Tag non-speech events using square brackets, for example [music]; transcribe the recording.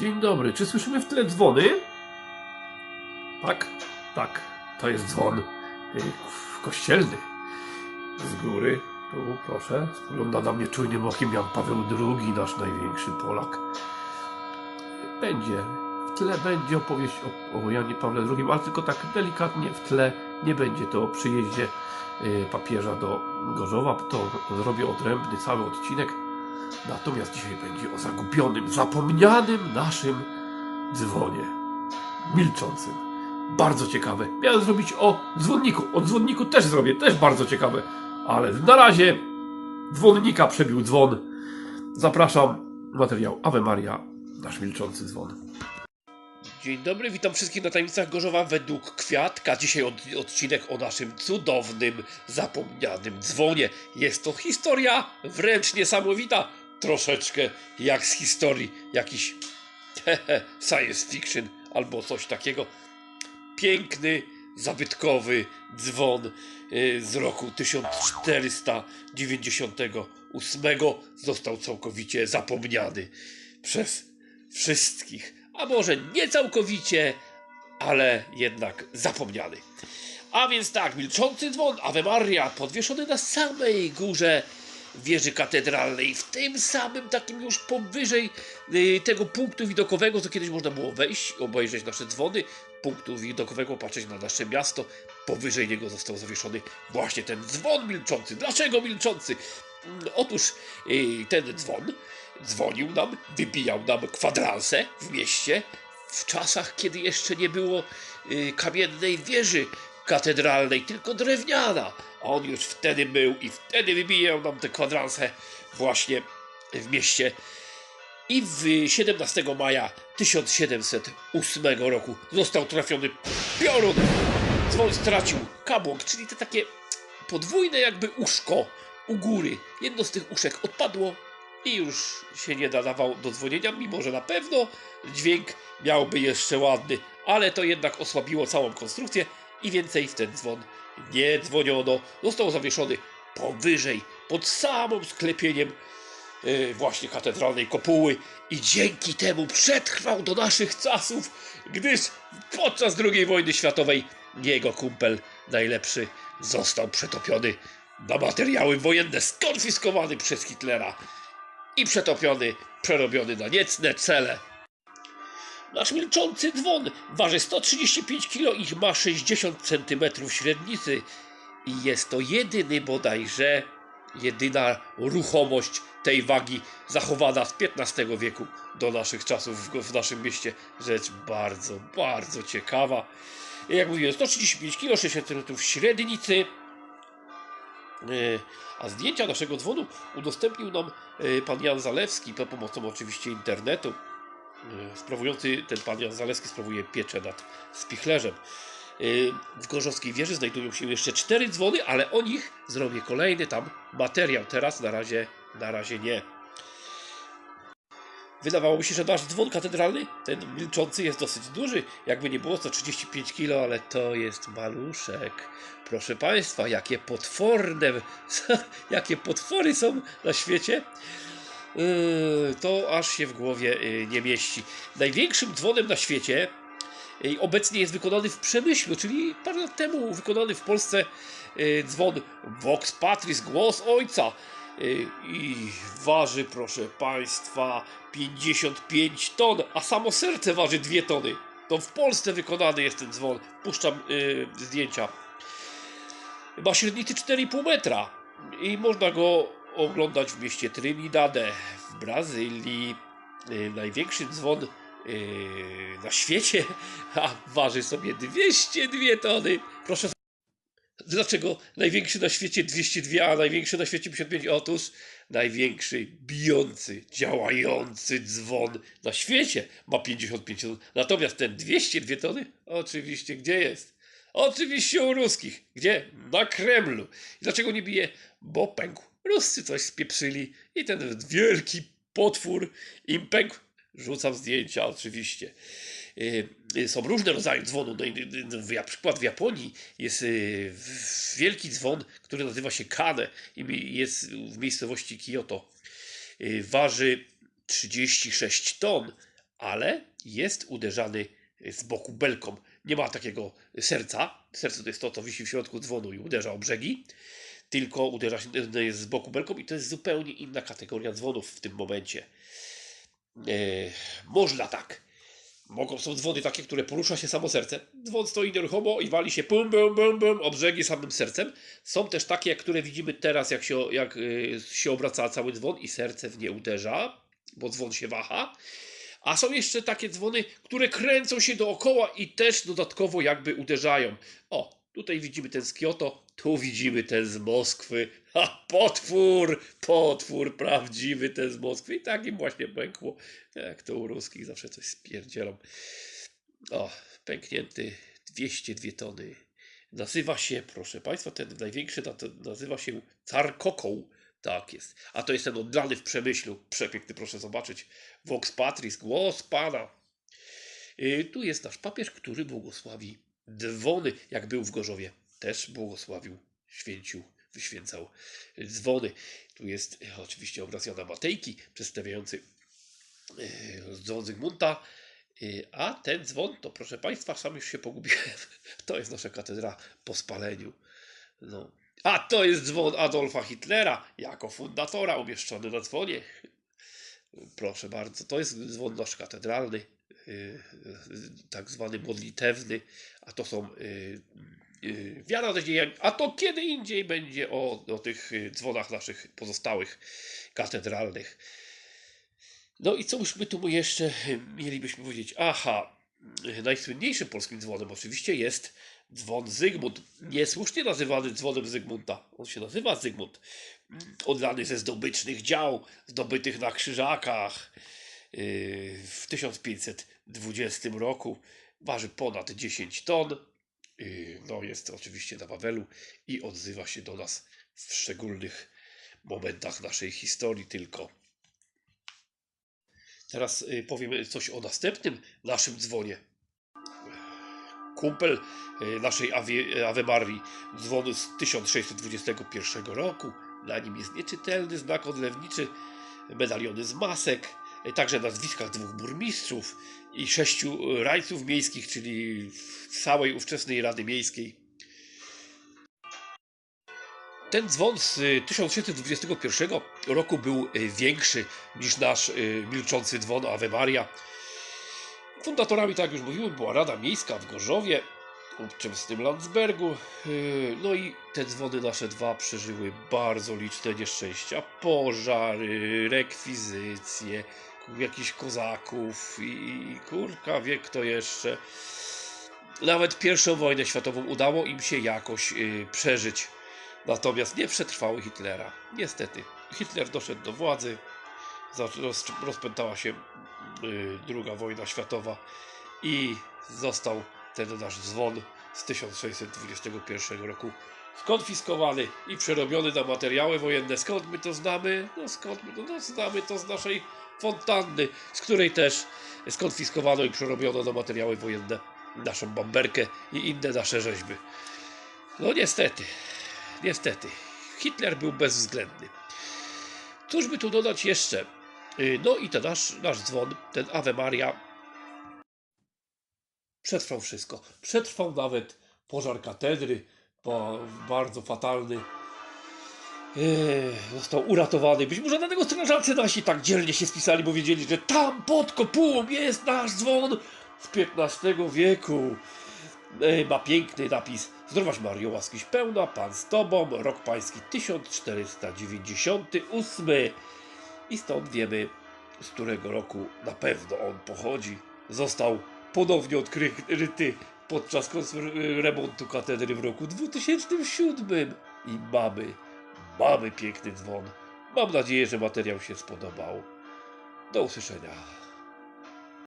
Dzień dobry, czy słyszymy w tle dzwony? Tak, tak, to jest dzwon y, kościelny. Z góry, tu proszę, spogląda na mnie czujnym okiem Jan Paweł II, nasz największy Polak. Będzie, w tle będzie opowieść o, o Janie Pawle II, ale tylko tak delikatnie w tle. Nie będzie to o przyjeździe y, papieża do Gorzowa, to zrobię odrębny cały odcinek. Natomiast dzisiaj będzie o zagubionym, zapomnianym naszym dzwonie. Milczącym. Bardzo ciekawe. Miałem zrobić o dzwonniku. O dzwonniku też zrobię, też bardzo ciekawe. Ale na razie dzwonnika przebił dzwon. Zapraszam. Materiał Ave Maria, nasz milczący dzwon. Dzień dobry, witam wszystkich na tajemnicach Gorzowa według Kwiatka. Dzisiaj od, odcinek o naszym cudownym, zapomnianym dzwonie. Jest to historia wręcz niesamowita. Troszeczkę jak z historii jakiś [laughs] science fiction albo coś takiego. Piękny, zabytkowy dzwon y, z roku 1498 został całkowicie zapomniany przez wszystkich. A może nie całkowicie, ale jednak zapomniany. A więc tak, milczący dzwon Ave Maria podwieszony na samej górze wieży katedralnej, w tym samym takim już powyżej y, tego punktu widokowego, co kiedyś można było wejść, obejrzeć nasze dzwony, punktu widokowego, patrzeć na nasze miasto. Powyżej niego został zawieszony właśnie ten dzwon milczący. Dlaczego milczący? Mm, Otóż y, ten dzwon dzwonił nam, wybijał nam kwadranse w mieście w czasach, kiedy jeszcze nie było y, kamiennej wieży katedralnej, tylko drewniana. A on już wtedy był i wtedy wybijał nam te kwadranse właśnie w mieście. I w 17 maja 1708 roku został trafiony piorun. Dzwon stracił kabłok, czyli te takie podwójne jakby uszko u góry. Jedno z tych uszek odpadło i już się nie nadawał do dzwonienia, mimo że na pewno dźwięk miałby jeszcze ładny, ale to jednak osłabiło całą konstrukcję i więcej w ten dzwon nie dzwoniono. Został zawieszony powyżej, pod samym sklepieniem yy, właśnie katedralnej kopuły i dzięki temu przetrwał do naszych czasów, gdyż podczas II wojny światowej jego kumpel najlepszy został przetopiony na materiały wojenne, skonfiskowany przez Hitlera i przetopiony, przerobiony na niecne cele. Nasz milczący dzwon waży 135 kg i ma 60 cm średnicy i jest to jedyny bodajże, jedyna ruchomość tej wagi zachowana z XV wieku do naszych czasów w, w naszym mieście. Rzecz bardzo, bardzo ciekawa. Jak mówiłem, 135 kg, 60 cm średnicy. E, A zdjęcia naszego dzwonu udostępnił nam e, pan Jan Zalewski, za pomocą oczywiście internetu. E, Sprawujący, ten pan Jan Zalewski sprawuje pieczę nad spichlerzem. E, W Gorzowskiej Wieży znajdują się jeszcze cztery dzwony, ale o nich zrobię kolejny tam materiał. Teraz na razie, na razie nie. Wydawało mi się, że nasz dzwon katedralny, ten milczący, jest dosyć duży. Jakby nie było, to 35 kg, ale to jest maluszek. Proszę Państwa, jakie potworne, [laughs] jakie potwory są na świecie. Yy, to aż się w głowie yy, nie mieści. Największym dzwonem na świecie yy, obecnie jest wykonany w Przemyślu, czyli parę lat temu wykonany w Polsce dzwon Vox Patris, głos ojca. I waży, proszę Państwa, 55 ton, a samo serce waży 2 tony. To w Polsce wykonany jest ten dzwon. Puszczam zdjęcia. Ma średnicy 4,5 metra i można go oglądać w mieście Trinidade w Brazylii. Yy, największy dzwon yy, na świecie, a waży sobie 202 tony. Proszę Dlaczego największy na świecie 202, a największy na świecie 55? Otóż największy bijący, działający dzwon na świecie ma 55 ton. Natomiast ten 202 tony? Oczywiście, gdzie jest? Oczywiście u ruskich. Gdzie? Na Kremlu. I dlaczego nie bije? Bo pękł. Ruscy coś spieprzyli i ten wielki potwór im pękł. Rzucam zdjęcia oczywiście. Yy, Są różne rodzaje dzwonu. No, i- y, Na przykład w Japonii jest wielki dzwon, który nazywa się Kane i jest w miejscowości Kyoto. Waży 36 ton, ale jest uderzany z boku belką. Nie ma takiego serca. Serce to jest to, co wisi w środku dzwonu i uderza o brzegi, tylko uderza się jest z boku belką i to jest zupełnie inna kategoria dzwonów w tym momencie. E, można tak. Mogą, są dzwony takie, które porusza się samo serce. Dzwon stoi nieruchomo i wali się pum, bum, bum, bum, o brzegi samym sercem. Są też takie, które widzimy teraz, jak się, jak y, się obraca cały dzwon i serce w nie uderza, bo dzwon się waha. A są jeszcze takie dzwony, które kręcą się dookoła i też dodatkowo jakby uderzają. O, tutaj widzimy ten z Kyoto, tu widzimy ten z Moskwy. Ha, potwór, potwór prawdziwy ten z Moskwy. I tak im właśnie pękło. Jak to u ruskich zawsze coś spierdzielą. O, pęknięty 202 tony. Nazywa się, proszę Państwa, ten największy nazywa się Car Kokoł. Tak jest. A to jest ten oddany w przemyślu. Przepiękny, proszę zobaczyć. Vox Patris, głos Pana. Y, Tu jest nasz papież, który błogosławi dzwony, jak był w Gorzowie. Też błogosławił, święcił, wyświęcał dzwony. Tu jest e, oczywiście obraz Jana Matejki, przedstawiający e, dzwon Zygmunta. E, A ten dzwon, to proszę Państwa, sam już się pogubiłem. [laughs] To jest nasza katedra po spaleniu. No. A to jest dzwon Adolfa Hitlera jako fundatora umieszczony na dzwonie. Proszę bardzo, to jest dzwon nasz katedralny, tak zwany modlitewny, a to są y, y, wiara, nadzieja, a to kiedy indziej będzie o, o tych y, dzwonach naszych pozostałych katedralnych. No i co już my tu jeszcze y, mielibyśmy powiedzieć? Aha, y, najsłynniejszym polskim dzwonem oczywiście jest dzwon Zygmunt. Niesłusznie nazywany dzwonem Zygmunta. On się nazywa Zygmunt. Odlany ze zdobycznych dział, zdobytych na krzyżakach w 1520 roku. Waży ponad 10 ton. Yy, No, jest oczywiście na Wawelu i odzywa się do nas w szczególnych momentach naszej historii tylko. Teraz y, powiem coś o następnym naszym dzwonie. Kumpel y, naszej Ave Marii, dzwonu z 1621 roku. Na nim jest nieczytelny znak odlewniczy, medaliony z masek, y, także nazwiskach dwóch burmistrzów i sześciu y, rajców miejskich, czyli całej ówczesnej Rady Miejskiej. Ten dzwon z y, 1621 roku był y, większy niż nasz y, milczący dzwon Ave Maria. Fundatorami, tak jak już mówiłem, była Rada Miejska w Gorzowie, ówczesnym Landsbergu. No i te dzwony nasze dwa przeżyły bardzo liczne nieszczęścia. Pożary, rekwizycje, jakichś kozaków i, kurka wie kto jeszcze. Nawet pierwszą wojnę światową udało im się jakoś yy, przeżyć. Natomiast nie przetrwały Hitlera. Niestety. Hitler doszedł do władzy, rozpętała się y, druga wojna światowa i został ten nasz dzwon z 1621 roku skonfiskowany i przerobiony na materiały wojenne. Skąd my to znamy? No skąd my to no, znamy to z naszej fontanny, z której też skonfiskowano i przerobiono na materiały wojenne naszą bamberkę i inne nasze rzeźby. No niestety, niestety, Hitler był bezwzględny. Cóż by tu dodać jeszcze? Y, No i ten nasz, nasz dzwon, ten Ave Maria, przetrwał wszystko. Przetrwał nawet pożar katedry, bo bardzo fatalny. Eee, Został uratowany. Być może dlatego strażacy nasi tak dzielnie się spisali, bo wiedzieli, że tam pod kopułą jest nasz dzwon z XV wieku. Eee, Ma piękny napis. Zdrowaś Mario, łaskiś pełna, Pan z Tobą, rok pański 1498. I stąd wiemy, z którego roku na pewno on pochodzi. Został ponownie odkryty podczas remontu katedry w roku 2007. I mamy, mamy piękny dzwon. Mam nadzieję, że materiał się spodobał. Do usłyszenia.